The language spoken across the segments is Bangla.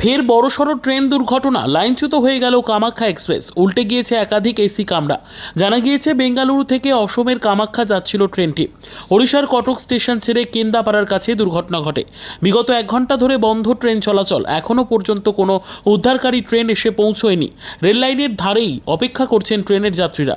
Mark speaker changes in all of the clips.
Speaker 1: ফের বড়সড় ট্রেন দুর্ঘটনা, লাইনচ্যুত হয়ে গেল কামাখ্যা এক্সপ্রেস। উল্টে গিয়েছে একাধিক এসি কামরা। জানা গিয়েছে, বেঙ্গালুরু থেকে অসমের কামাখ্যা যাচ্ছিল ট্রেনটি। ওড়িশার কটক স্টেশন ছেড়ে কেন্দাপাড়ার কাছে দুর্ঘটনা ঘটে। বিগত এক ঘণ্টা ধরে বন্ধ ট্রেন চলাচল। এখনও পর্যন্ত কোনো উদ্ধারকারী ট্রেন এসে পৌঁছয়নি। রেল লাইনের ধারেই অপেক্ষা করছেন ট্রেনের যাত্রীরা।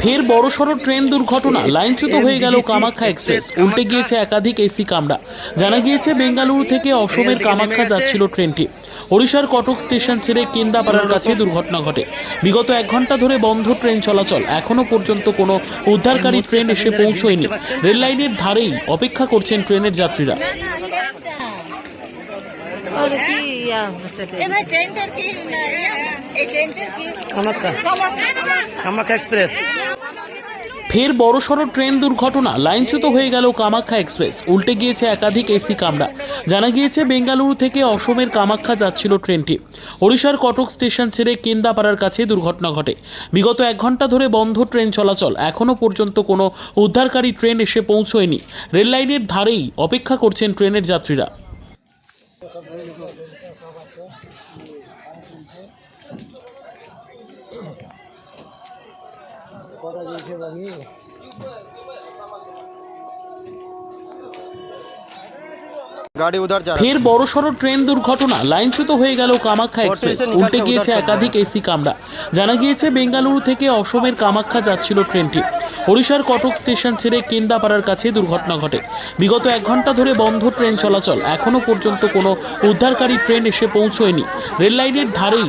Speaker 1: ফের বড়সড় ট্রেন দুর্ঘটনা লাইনচ্যুত হয়ে গেল কামাখ্যা এক্সপ্রেস। উল্টে গিয়েছে একাধিক এসি কামরা। জানা গিয়েছে বেঙ্গালুরু থেকে অসমের কামাখ্যা যাচ্ছিল ট্রেনটি। ওড়িশার কটক স্টেশন ছেড়ে কেন্দাপাড়ার কাছে দুর্ঘটনা ঘটে। বিগত এক ঘণ্টা ধরে বন্ধ ট্রেন চলাচল। এখনও পর্যন্ত কোনো উদ্ধারকারী ট্রেন এসে পৌঁছয়নি। রেল লাইনের ধারেই অপেক্ষা করছেন ট্রেনের যাত্রীরা।
Speaker 2: কি এই ট্রেনটার
Speaker 3: কামাখ্যা কামাখ্যা এক্সপ্রেস
Speaker 1: ফের বড়সড় ট্রেন দুর্ঘটনা লাইনচ্যুত হয়ে গেল কামাখ্যা এক্সপ্রেস। উল্টে গিয়েছে একাধিক এসি কামরা। জানা গিয়েছে বেঙ্গালুরু থেকে অসমের কামাখ্যা যাচ্ছিল ট্রেনটি। ওড়িশার কটক স্টেশন ছেড়ে কেন্দাপাড়ার কাছে দুর্ঘটনা ঘটে। বিগত এক ঘণ্টা ধরে বন্ধ ট্রেন চলাচল। এখনও পর্যন্ত কোনো উদ্ধারকারী ট্রেন এসে পৌঁছয়নি। রেল লাইনের ধারেই অপেক্ষা করছেন ট্রেনের যাত্রীরা।
Speaker 4: করা যেতে পারি গাড়ি উধার
Speaker 1: ফের বড়সড় ট্রেন দুর্ঘটনা লাইনচ্যুত হয়ে গেল কামাখ্যা এক্সপ্রেস। উল্টে গিয়েছে একাধিক এসি কামরা। জানা গিয়েছে বেঙ্গালুরু থেকে অসমের কামাখ্যা যাচ্ছিল ট্রেনটি। ওড়িশার কটক স্টেশন ছেড়ে কেন্দাপাড়ার কাছে দুর্ঘটনা ঘটে। বিগত এক ঘণ্টা ধরে বন্ধ ট্রেন চলাচল। এখনও পর্যন্ত কোনো উদ্ধারকারী ট্রেন এসে পৌঁছয়নি। রেললাইনের ধারেই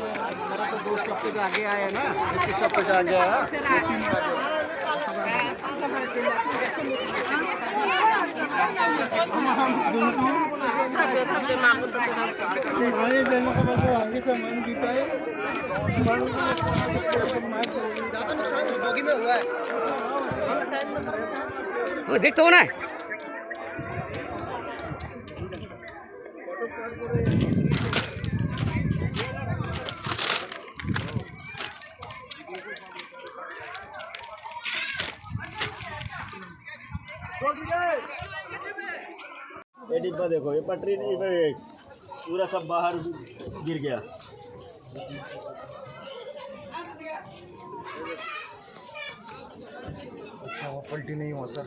Speaker 1: অপ-
Speaker 4: आगे आया ना स्टॉप पे आ गया
Speaker 3: দেখতে হবে না
Speaker 5: ये डिब्बा देखो ये पटरी ये पे पूरा सब बाहर गिर गया
Speaker 4: अच्छा वो पलटी नहीं हुआ सर